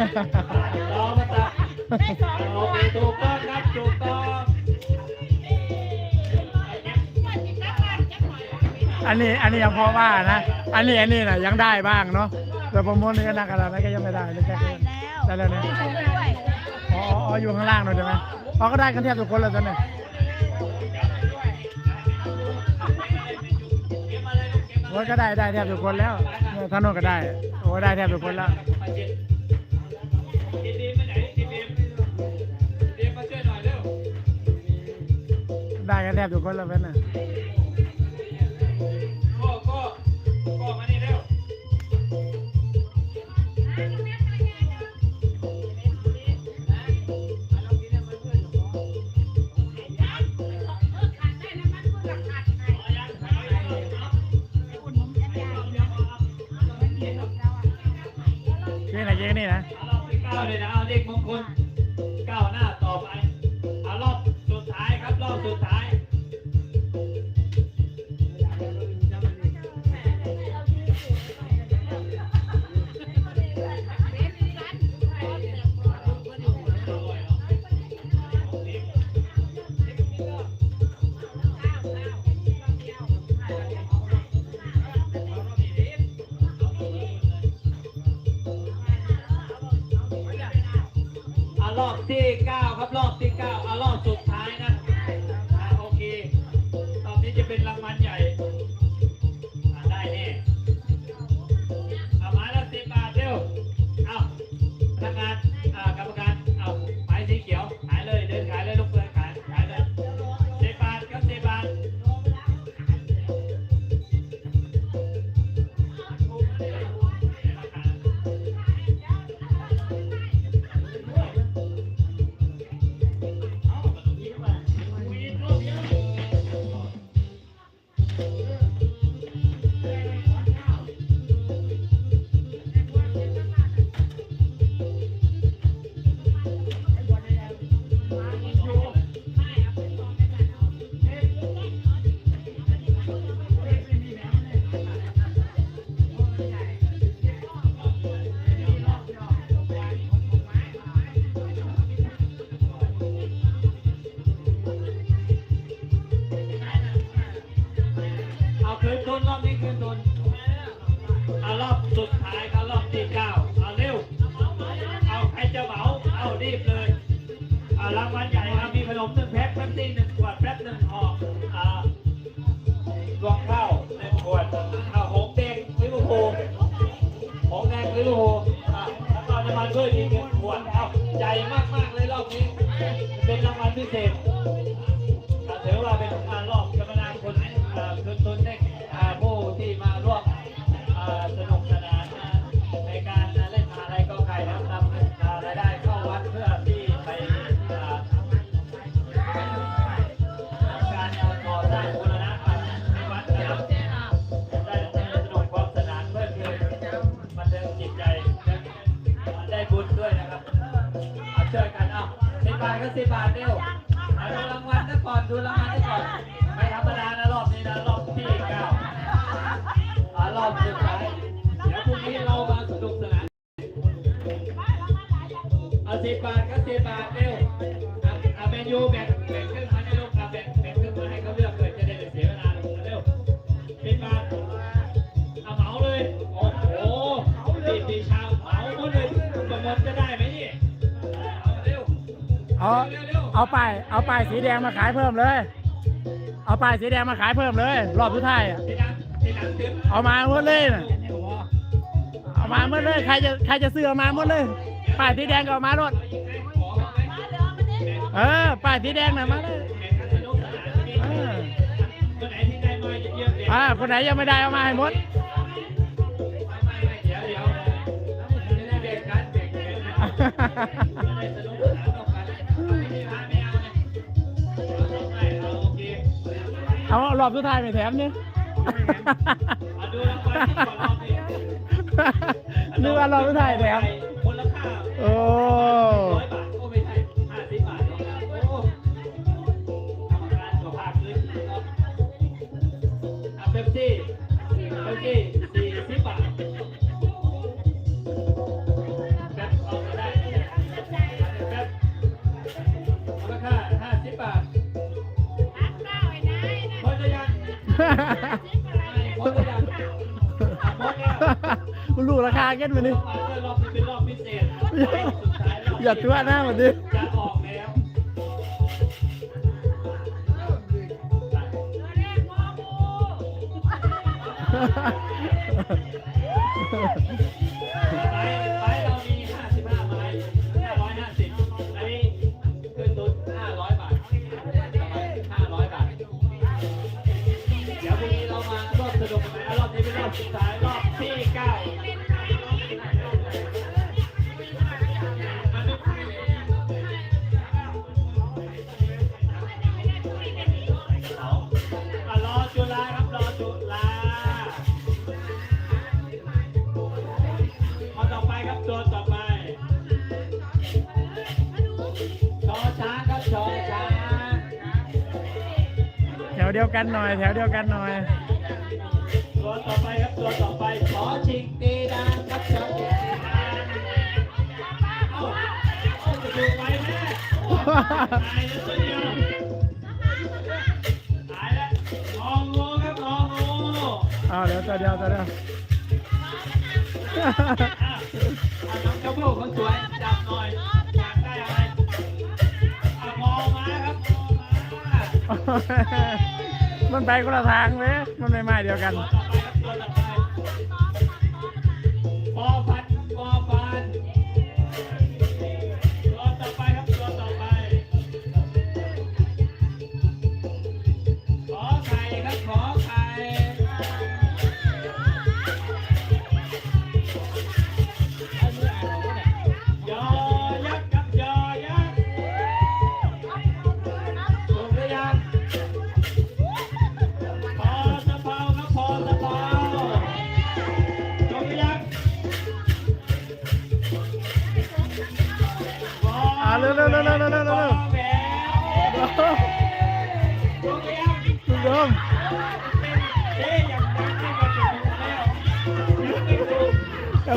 รอมาตัดโอเคถูกต้องครับถูกต้องอันนี้อันนี้ยังพอว่านะ อันนี้อันนี้นะยังได้บ้างเนาะแต่ประมวลนี่ก็นักขนาดนั้นก็ยังไม่ได้เลยแค่นี้ได้แล้วเนี่ยอ๋ออ๋ออยู่ข้างล่างหน่อยใช่ไหมอ๋อก็ได้กันแทบทุกคนเลยตอนนี้โอ้ยก็ได้ได้แทบทุกคนแล้วเนี่ยท่านโน้นก็ได้โอ้ยได้แทบทุกคนแล้ว ทีมไปไหนทีมทีมาช่วยหน่อยเร็ว ได้กันแทบทุกคนแล้วเว้นน่ะ สุดท้ายรอบที่เก้าครับรอบที่เก้า หงแดงลิเวอร์พูลอะแล้วก็น้ำมันพืชอีกหนึ่งขวดเอาใหญ่มากๆเลยรอบนี้ เป็นรางวัลพิเศษ สิบบาทก็สิบบาทเร็วเอาดูรางวัลซะก่อนดูรางวัลซะก่อนไม่ธรรมดานะรอบนี้นะรอบที่เก้าอ่ารอบสุดท้ายเดี๋ยวพรุ่งนี้เรามาสนุกสนานเอาสิบบาทก็สิบบาทเร็วอะเอาเมนูแบ่ง เอาเร็วเอาป้ายเอาป้ายสีแดงมาขายเพิ่มเลย เอาป้ายสีแดงมาขายเพิ่มเลย รอบสุดท้ายอะทีหลังทีหลังเต็มเอามาหมดเลยน่ะเอามาหมดเลย ใครจะใครจะซื้อเอามาหมดเลยป้ายสีแดงก็เอามาหมดเออป้ายสีแดงน่ะมาเลยเอออ่าคนไหนยังไม่ได้เอามาให้หมด รอบสุดท้ายไม่แถมเนี่ยนึกว่ารอบสุดท้ายแถมมูลค่าโอ้ร้อยบาทก็ไมึงรู้ราคาเก็ตมาดิรอบนี้เป็นรอบพิเศษสุดท้ายรอบอย่าตัวหน้ามาดิจะออกแล้วไม้ไม้เรามี55ไม้550อันนี้คือตุน500 บาท500 บาท เดี๋ยวพรุ่งนี้เรามา รอบสนุกกันไหมรอบนี้เป็นรอบสุดท้าย ชอช้างครับชอช้างแถวเดียวกันหน่อย แถวเดียวกันหน่อย ตัวต่อไปครับตัวต่อไปขอชิงตีดังครับขอชิงตีดังเอ้าเอ้าจะดูไปแม่ตายแล้วตัวเดียวตายแล้วงองูครับงองูเอาเดี๋ยวตัวเดียวตัวเดียวอะอะน้องเจ้าพวกคนสวยจับหน่อย มันไปคนละทางเว้ยมันไม่มาเดียวกัน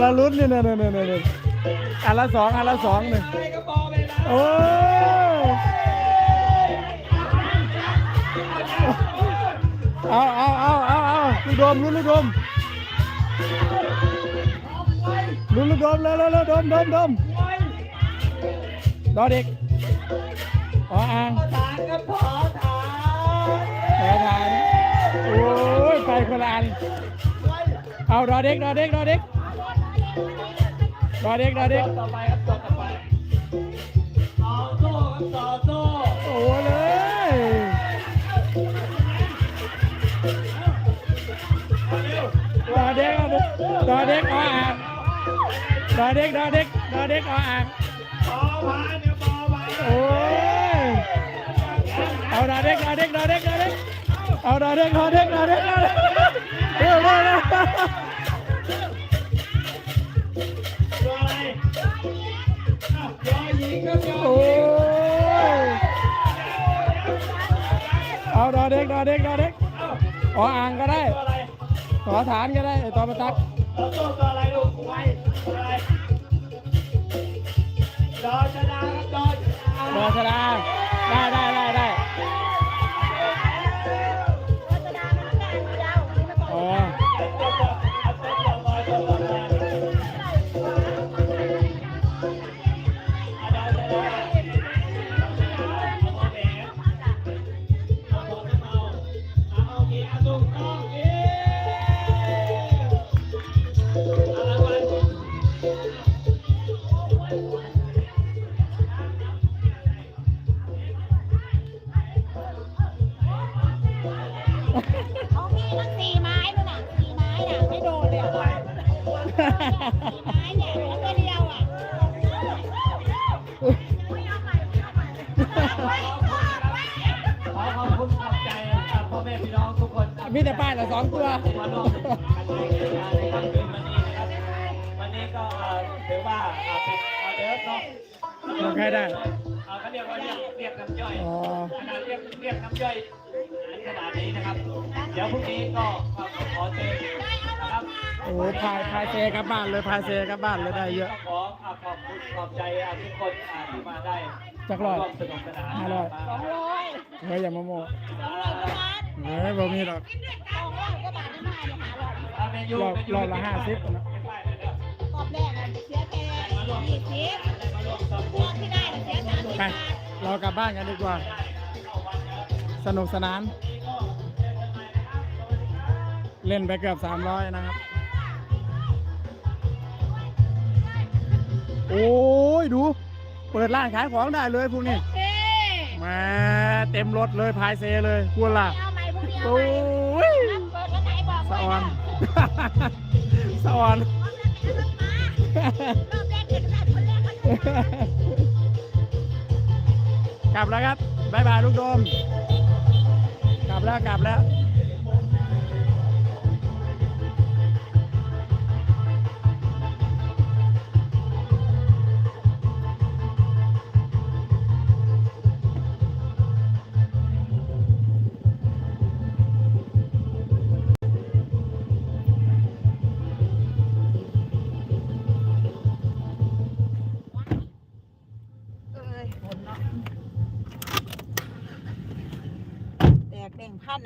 ละลุ้นนี่เนี่ยเนี่ยเนี่ยเนี่ยอันละสองอันละสองหนึ่งโอ้เอาเอาเอาเอาเอาลูกดมลุ้นลูกดมลุ้นลูกดมเร็วเร็วเร็วดมดมดมดอเด็กอ๋ออ่างทานก็พอทานขอทานโอ้ยไปคนละอันเอาดอเด็กดอเด็กดอเด็ก ดอเด็กดอเด็กต่อไปครับต่อไปต่อโซ่ครับต่อโซ่โอ้เลยเร็วดอเด็กดอเด็กอ๋ออ่างดอเด็กดอเด็กดอเด็กอ๋ออ่างพอพานเนี่ยพอพานโอ้ยเอาดอเด็กดอเด็กดอเด็กดอเด็กเอาดอเด็กดอเด็กดอเด็กดอเด็กเร็วเร็วเร็วตัว โอ้หญิงยเอาดอเด็กดอเด็กดอเด็กอ้าวอ๋ออ่างก็ได้ตัวอะไรขอฐานก็ได้ไอ้ต่อประตักต่อโซ่ตัวอะไรลูกไว้ตัวอะไรดอชดาครับดอชดาดอชดา ขอขอบคุณขอบใจพ่อแม่พี่น้องทุกคนมีแต่ป้ายละสองตัวมาร่วมกันในงานในค่ำคืนวันนี้นะครับ วันนี้ก็เอ่อถือว่าเอ่อเป็นออเดิร์ฟเนาะลงใครได้ เอ่อเขาเรียกว่าเรียกเรียกน้ำย่อยอ๋อ ขนาดเรียกเรียกน้ำย่อยขนาดนี้นะครับ เดี๋ยวพรุ่งนี้ก็ขอเชิญนะครับ โอ้พายพายเซกลับบ้านเลยพายเซกลับบ้านเลยได้เยอะ ขอขอบคุณขอบใจทุกคนที่มาได้จักร้อยร่วมสนุกสนานห้าร้อย สองร้อยเฮ้ยอย่ามาโมสองร้อยกว่าบาทเฮ้ยบ่มีหรอก สองร้อยกว่าบาทนี่มาเดี๋ยวหาร้อยเมนูรอบรอบละห้าสิบนะเป็นป้ายเลยร่วมยี่สิบได้มาร่วมทำรบุอญบที่ได้เสียสามสิบไป บาทเรากลับบ้านกันดีกว่า สนุกสนาน เล่นไปเกือบ300นะครับ อ้ยดู เปิดร้านขายของได้เลยพวกนี้เอ๊ะมาเต็มรถเลยพายเซเลยคุณล่ะเอาใหม่พรุ่งนี้เอาโอ้ใหม่ยรับเปิดวันไหนบอกสะไว้ออนนะสะออน รอบแรกเด็กแรกคนแรกคนแรกกลับแล้วครับบายบายลูกโดม กลับแล้วกลับแล้ว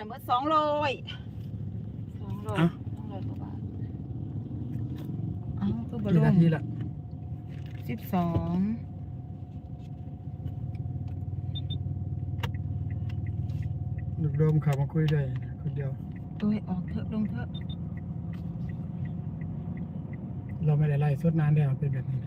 เมื่อสองร้อยสองร้อยเอ้าสองร้อยกว่าบาทเอ้าตัวบอลกี่ลูนาทีละสิบสองลูกโดมขับมาคุยด้วยคนเดียว ตัวออกเถอะลงเถอะ เราไม่ได้ไล่สดนานแล้วเป็นแบบนี้นะ